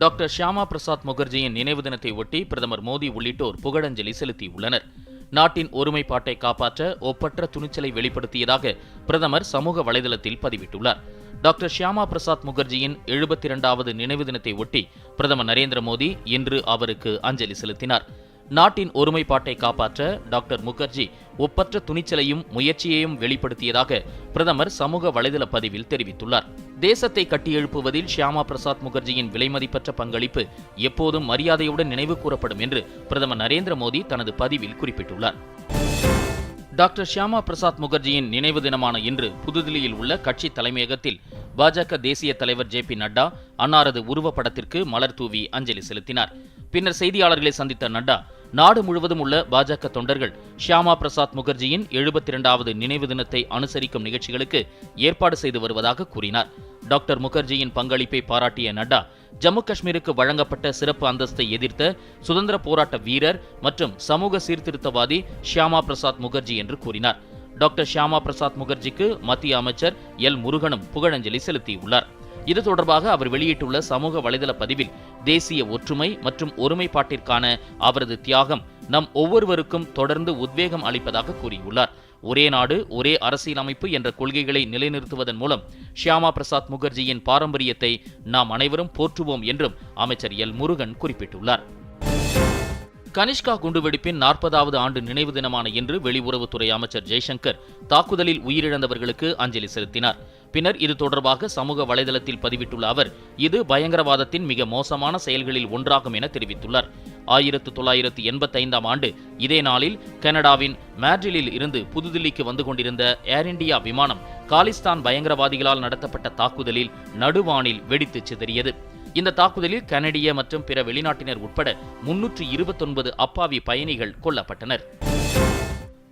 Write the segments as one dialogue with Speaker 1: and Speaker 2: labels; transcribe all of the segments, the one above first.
Speaker 1: Doctor Shyama Prasad முகர்ஜியின் நினைவு தினத்தை ஒட்டி பிரதமர் மோடி உள்ளிட்டோர் புகழஞ்சலி செலுத்தியுள்ளனர் நாட்டின் ஒருமைப்பாட்டை காப்பாற்ற ஒப்பற்ற துணிச்சலை வெளிப்படுத்தியதாக பிரதமர் சமூக வலைதளத்தில் பதிவிட்டுள்ளார். டாக்டர் ஷியாமா பிரசாத் முகர்ஜியின் எழுபத்தி இரண்டாவது நினைவு தினத்தை ஒட்டி பிரதமர் நரேந்திர மோடி இன்று அவருக்கு அஞ்சலி செலுத்தினார். நாட்டின் ஒருமைப்பாட்டை காப்பாற்ற டாக்டர் முகர்ஜி ஒப்பற்ற துணிச்சலையும் முயற்சியையும் வெளிப்படுத்தியதாக பிரதமர் சமூக வலைதள பதிவில் தெரிவித்துள்ளார். தேசத்தை கட்டியெழுப்புவதில் ஷியாமா பிரசாத் முகர்ஜியின் விலைமதிப்பற்ற பங்களிப்பு எப்போதும் மரியாதையுடன் நினைவு கூறப்படும் என்று பிரதமர் நரேந்திர மோடி தனது பதிவில் குறிப்பிட்டுள்ளார். டாக்டர் ஷியாமா பிரசாத் முகர்ஜியின் நினைவு தினமான இன்று புதுதில்லியில் உள்ள கட்சி தலைமையகத்தில் பாஜக தேசிய தலைவர் ஜே பி நட்டா அன்னாரது உருவப்படத்திற்கு மலர் தூவி அஞ்சலி செலுத்தினார். பின்னர் செய்தியாளர்களை சந்தித்த நட்டா நாடு முழுவதும் உள்ள பாஜக தொண்டர்கள் ஷியாமா பிரசாத் முகர்ஜியின் எழுபத்தி இரண்டாவது நினைவு தினத்தை அனுசரிக்கும் நிகழ்ச்சிகளுக்கு ஏற்பாடு செய்து வருவதாக கூறினார். டாக்டர் முகர்ஜியின் பங்களிப்பை பாராட்டிய நட்டா ஜம்மு காஷ்மீருக்கு வழங்கப்பட்ட சிறப்பு அந்தஸ்தை எதிர்த்த சுதந்திர போராட்ட வீரர் மற்றும் சமூக சீர்திருத்தவாதி ஷியாமா பிரசாத் முகர்ஜி என்று கூறினார். டாக்டர் ஷியாமா பிரசாத் முகர்ஜிக்கு மத்திய அமைச்சர் எல் முருகனும் புகழஞ்சலி செலுத்தியுள்ளார். இது தொடர்பாக அவர் வெளியிட்டுள்ள சமூக வலைதள பதிவில் தேசிய ஒற்றுமை மற்றும் ஒருமைப்பாட்டிற்கான அவரது தியாகம் நம் ஒவ்வொருவருக்கும் தொடர்ந்து உத்வேகம் அளிப்பதாக கூறியுள்ளார். ஒரே நாடு ஒரே அரசியலமைப்பு என்ற கொள்கைகளை நிலைநிறுத்துவதன் மூலம் ஷியாமா பிரசாத் முகர்ஜியின் பாரம்பரியத்தை நாம் அனைவரும் போற்றுவோம் என்றும் அமைச்சர் எல் முருகன் குறிப்பிட்டுள்ளார். கனிஷ்கா குண்டுவெடிப்பின் நாற்பதாவது ஆண்டு நினைவு தினமான இன்று வெளியுறவுத்துறை அமைச்சர் ஜெய்சங்கர் தாக்குதலில் உயிரிழந்தவர்களுக்கு அஞ்சலி செலுத்தினார். பின்னர் இது தொடர்பாக சமூக வலைதளத்தில் பதிவிட்டுள்ள அவர் இது பயங்கரவாதத்தின் மிக மோசமான செயல்களில் ஒன்றாகும் என தெரிவித்துள்ளார். ஆயிரத்து தொள்ளாயிரத்து எண்பத்தைந்தாம் ஆண்டு இதே நாளில் கனடாவின் மேட்ரிலில் இருந்து புதுதில்லிக்கு வந்து கொண்டிருந்த ஏர் இண்டியா விமானம் காலிஸ்தான் பயங்கரவாதிகளால் நடத்தப்பட்ட தாக்குதலில் நடுவானில் வெடித்து சிதறியது. இந்த தாக்குதலில் கனடிய மற்றும் பிற வெளிநாட்டினர் உட்பட முன்னூற்று இருபத்தொன்பது அப்பாவி பயணிகள் கொல்லப்பட்டனர்.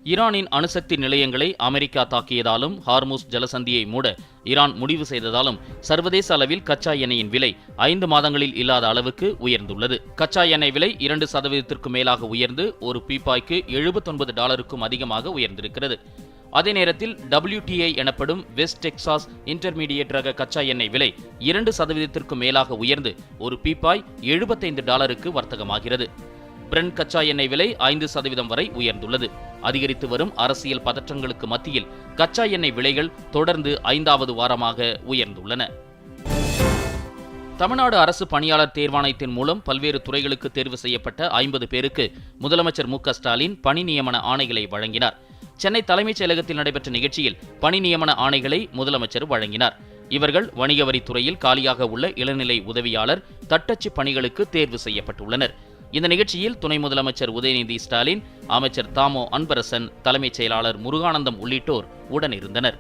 Speaker 1: ஈரானின் அணுசக்தி நிலையங்களை அமெரிக்கா தாக்கியதாலும் ஹார்முஸ் ஜலசந்தியை மூட ஈரான் முடிவு செய்ததாலும் சர்வதேச அளவில் கச்சா எண்ணெயின் விலை ஐந்து மாதங்களில் இல்லாத அளவுக்கு உயர்ந்துள்ளது. கச்சா எண்ணெய் விலை இரண்டு சதவீதத்திற்கு மேலாக உயர்ந்து ஒரு பீப்பாய்க்கு எழுபத்தொன்பது டாலருக்கும் அதிகமாக உயர்ந்திருக்கிறது. அதே நேரத்தில் டபிள்யூடிஐ எனப்படும் வெஸ்ட் டெக்சாஸ் இன்டர்மீடியட் ரக கச்சா எண்ணெய் விலை இரண்டு சதவீதத்திற்கும் மேலாக உயர்ந்து ஒரு பீப்பாய் எழுபத்தைந்து டாலருக்கு வர்த்தகமாகிறது. பிரெண்ட் கச்சா எண்ணெய் விலை ஐந்து சதவீதம் வரை உயர்ந்துள்ளது. அதிகரித்து வரும் அரசியல் பதற்றங்களுக்கு மத்தியில் கச்சா எண்ணெய் விலைகள் தொடர்ந்து ஐந்தாவது வாரமாக உயர்ந்துள்ளன. தமிழ்நாடு அரசு பணியாளர் தேர்வாணையத்தின் மூலம் பல்வேறு துறைகளுக்கு தேர்வு செய்யப்பட்ட ஐம்பது பேருக்கு முதலமைச்சர் மு க ஸ்டாலின் பணி நியமன ஆணைகளை வழங்கினார். சென்னை தலைமைச் செயலகத்தில் நடைபெற்ற நிகழ்ச்சியில் பணி நியமன ஆணைகளை முதலமைச்சர் வழங்கினார். இவர்கள் வணிக வரித்துறையில் காலியாக உள்ள இளநிலை உதவியாளர் தட்டச்சு பணிகளுக்கு தேர்வு செய்யப்பட்டுள்ளனர். இந்த நிகழ்ச்சியில் துணை முதலமைச்சர் உதயநிதி ஸ்டாலின் அமைச்சர் தாமோ அன்பரசன் தலைமைச் செயலாளர் முருகானந்தம் உள்ளிட்டோர் உடனிருந்தனர்.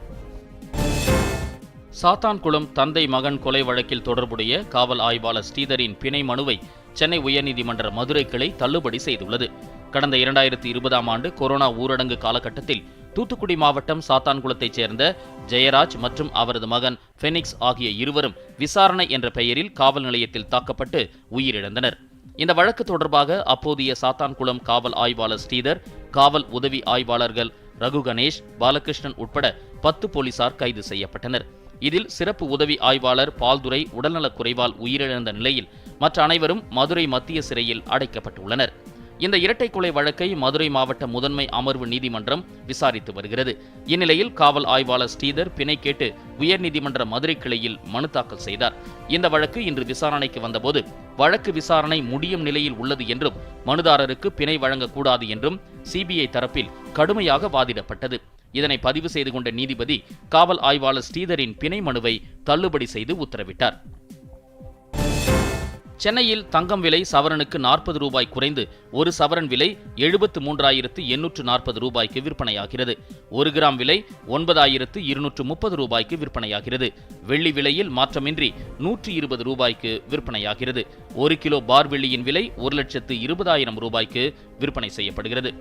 Speaker 1: சாத்தான்குளம் தந்தை மகன் கொலை வழக்கில் தொடர்புடைய காவல் ஆய்வாளர் ஸ்ரீதரின் பிணை மனுவை சென்னை உயர்நீதிமன்ற மதுரை கிளை தள்ளுபடி செய்துள்ளது. கடந்த இரண்டாயிரத்தி இருபதாம் ஆண்டு கொரோனா ஊரடங்கு காலகட்டத்தில் தூத்துக்குடி மாவட்டம் சாத்தான்குளத்தைச் சேர்ந்த ஜெயராஜ் மற்றும் அவரது மகன் ஃபெனிக்ஸ் ஆகிய இருவரும் விசாரணை என்ற பெயரில் காவல் நிலையத்தில் தாக்கப்பட்டு உயிரிழந்தனர். இந்த வழக்கு தொடர்பாக அப்போதைய சாத்தான்குளம் காவல் ஆய்வாளர் ஸ்ரீதர் காவல் உதவி ஆய்வாளர்கள் ரகு கணேஷ் பாலகிருஷ்ணன் உட்பட பத்து போலீசார் கைது செய்யப்பட்டனர். இதில் சிறப்பு உதவி ஆய்வாளர் பால்துரை உடல்நலக் குறைவால் உயிரிழந்த நிலையில் மற்ற அனைவரும் மதுரை மத்திய சிறையில் அடைக்கப்பட்டுள்ளனர். இந்த இரட்டை கொலை வழக்கை மதுரை மாவட்ட முதன்மை அமர்வு நீதிமன்றம் விசாரித்து வருகிறது. இந்நிலையில் காவல் ஆய்வாளர் ஸ்ரீதர் பிணை கேட்டு உயர்நீதிமன்ற மதுரை கிளையில் மனு தாக்கல் செய்தார். இந்த வழக்கு இன்று விசாரணைக்கு வந்தபோது வழக்கு விசாரணை முடியும் நிலையில் உள்ளது என்றும் மனுதாரருக்கு பிணை வழங்கக்கூடாது என்றும் சிபிஐ தரப்பில் கடுமையாக வாதிடப்பட்டது. இதனை பதிவு செய்து கொண்ட நீதிபதி காவல் ஆய்வாளர் ஸ்ரீதரின் பிணை மனுவை தள்ளுபடி செய்து உத்தரவிட்டார். சென்னையில் தங்கம் விலை சவரனுக்கு நாற்பது ரூபாய் குறைந்து ஒரு சவரன் விலை எழுபத்து மூன்றாயிரத்து எண்ணூற்று நாற்பது ரூபாய்க்கு விற்பனையாகிறது. ஒரு கிராம் விலை ஒன்பதாயிரத்து இருநூற்று முப்பது ரூபாய்க்கு விற்பனையாகிறது. வெள்ளி விலையில் மாற்றமின்றி நூற்றி இருபது ரூபாய்க்கு விற்பனையாகிறது. ஒரு கிலோ பார் வெள்ளியின் விலை ஒரு லட்சத்து இருபதாயிரம் ரூபாய்க்கு விற்பனை செய்யப்படுகிறது.